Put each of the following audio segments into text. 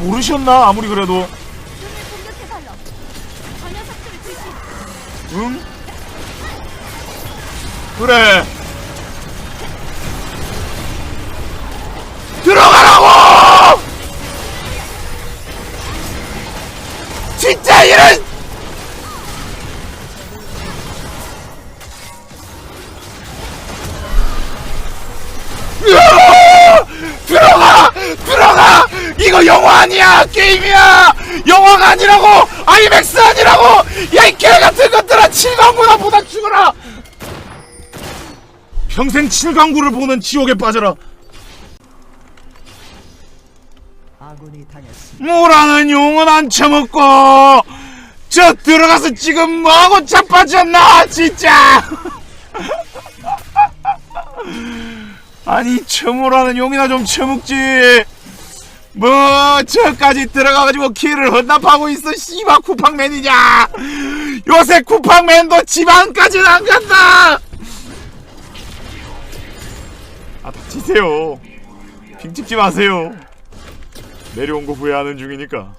모르셨나 아무리 그래도. 응? 그래 이거 영화 아니야! 게임이야! 영화가 아니라고! 아이맥스 아니라고! 야, 이 개같은 것들아! 칠광구나 보다 죽어라! 평생 칠광구를 보는 지옥에 빠져라! 아군이 당했습니다. 뭐라는 용은 안 처먹고! 저 들어가서 지금 뭐하고 자빠졌나, 진짜! 아니, 처무라는 용이나 좀 처먹지! 뭐 저까지 들어가가지고 키를 헌납하고 있어 씨발 쿠팡맨이냐. 요새 쿠팡맨도 집안까지는 안 간다. 아 닥치세요. 핑 찍지 마세요. 내려온 거 후회하는 중이니까.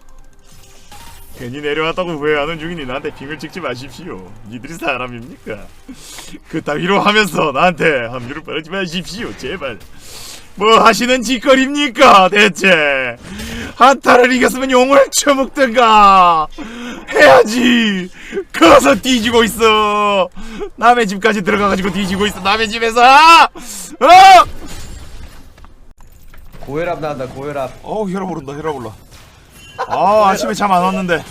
괜히 내려왔다고 후회하는 중이니 나한테 핑을 찍지 마십시오. 니들이 사람입니까? 그따위로 하면서 나한테 합류를 바라지 마십시오 제발 뭐 하시는 짓거리입니까 대체? 한타를 이겼으면 용을 쳐먹든가. 해야지. 커서 뒤지고 있어. 남의 집까지 들어가가지고 뒤지고 있어. 남의 집에서. 어! 고혈압 나온다 고혈압. 어우 혈압 오른다 혈압 올라. 아 아침에 잠 안 왔는데.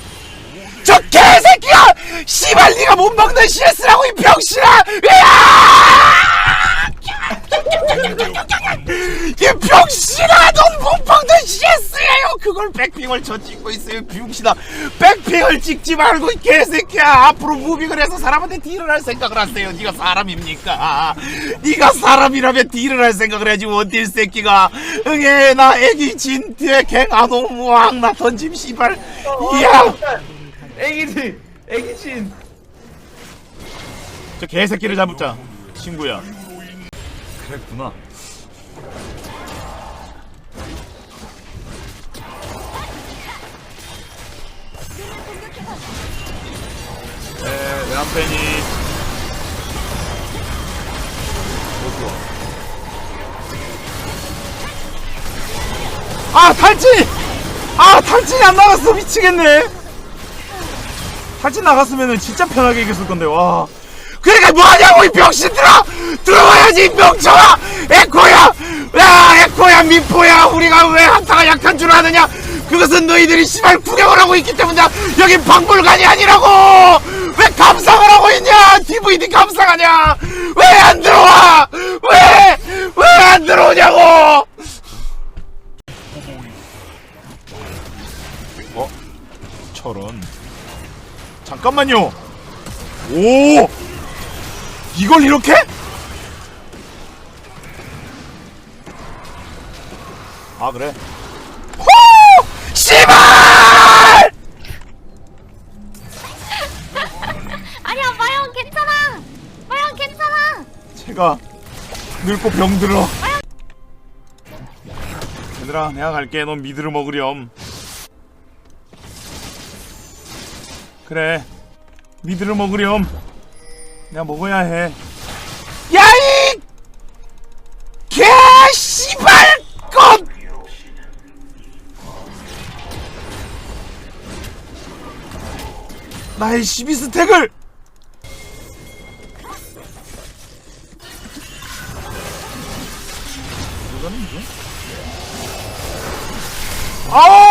저 개새끼야! 씨발 네가 못 먹는 CS라고 이 병신아 이 병신아 넌못 먹는 CS예요. 그걸 백핑을 저 찍고 있어요 병신아. 백핑을 찍지 말고 이 개새끼야. 앞으로 무빙을 해서 사람한테 딜을 할 생각을 하세요. 네가 사람입니까? 네가 사람이라면 딜을 할 생각을 해야지 원딜 새끼가. 응애 나 애기 진트에 갱아동 무왕 나 던짐 씨발. 이야. 애기들 애기친 저 개새끼를 잡자 친구야. 그랬구나 앞에니 아 탈진! 아 탈진이 안 나갔어. 미치겠네. 탈진 나갔으면 진짜 편하게 이겼을 건데 와. 그러니까 뭐하냐고 이 병신들아! 들어가야지 이 병청아! 에코야! 야 에코야 미포야! 우리가 왜 한타가 약한 줄 아느냐? 그것은 너희들이 씨발 구경을 하고 있기 때문이야 여긴 박물관이 아니라고 DVD 감상하냐 왜 안 들어와 왜 왜 안 들어오냐고 어? 저런 잠깐만요 오 이걸 이렇게? 아 그래? 호! 씨발! 제가 늙고 병들어. 얘들아 내가 갈게. 넌 미드를 먹으렴. 그래 미드를 먹으렴. 내가 먹어야 해. 야이 개 씨발 것! 나의 12스택을 아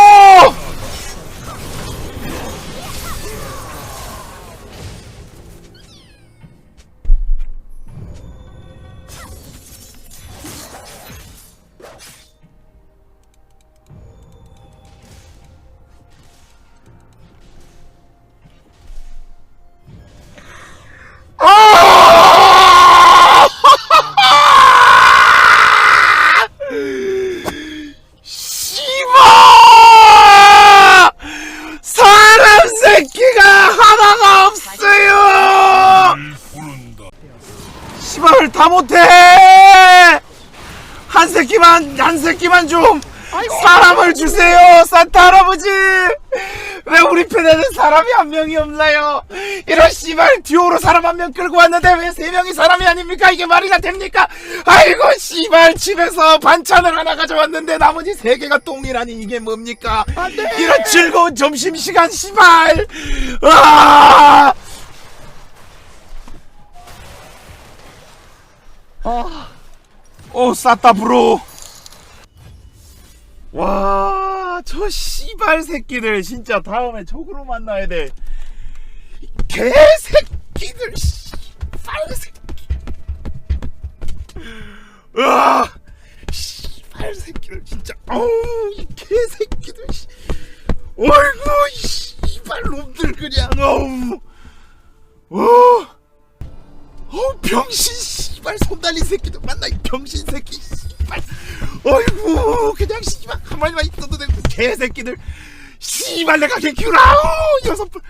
다 못해! 한 새끼만 한 새끼만 좀 사람을 주세요 산타 할아버지! 왜 우리 편에는 사람이 한 명이 없나요? 이런 씨발 듀오로 사람 한 명 끌고 왔는데 왜 세 명이 사람이 아닙니까? 이게 말이나 됩니까? 아이고 씨발 집에서 반찬을 하나 가져왔는데 나머지 세 개가 똥이라니 이게 뭡니까? 이런 즐거운 점심시간 씨발! 아 오 싸다 브로 와, 저 씨발 새끼들 진짜 다음에 적으로 만나야 돼. 개새끼들 씨발 새끼. 으아, 씨발 새끼들 진짜. 어우, 이 개새끼들. 씨. 어이구, 이 씨발 놈들 그냥. 어우, 어, 어 병신 손 달린 새끼들 만나 이 병신 새끼 씨발. 어이구 그냥 씨발 가만히만 있어도 되고 개새끼들. 씨발 내가 걔 키우라 아우 여섯 분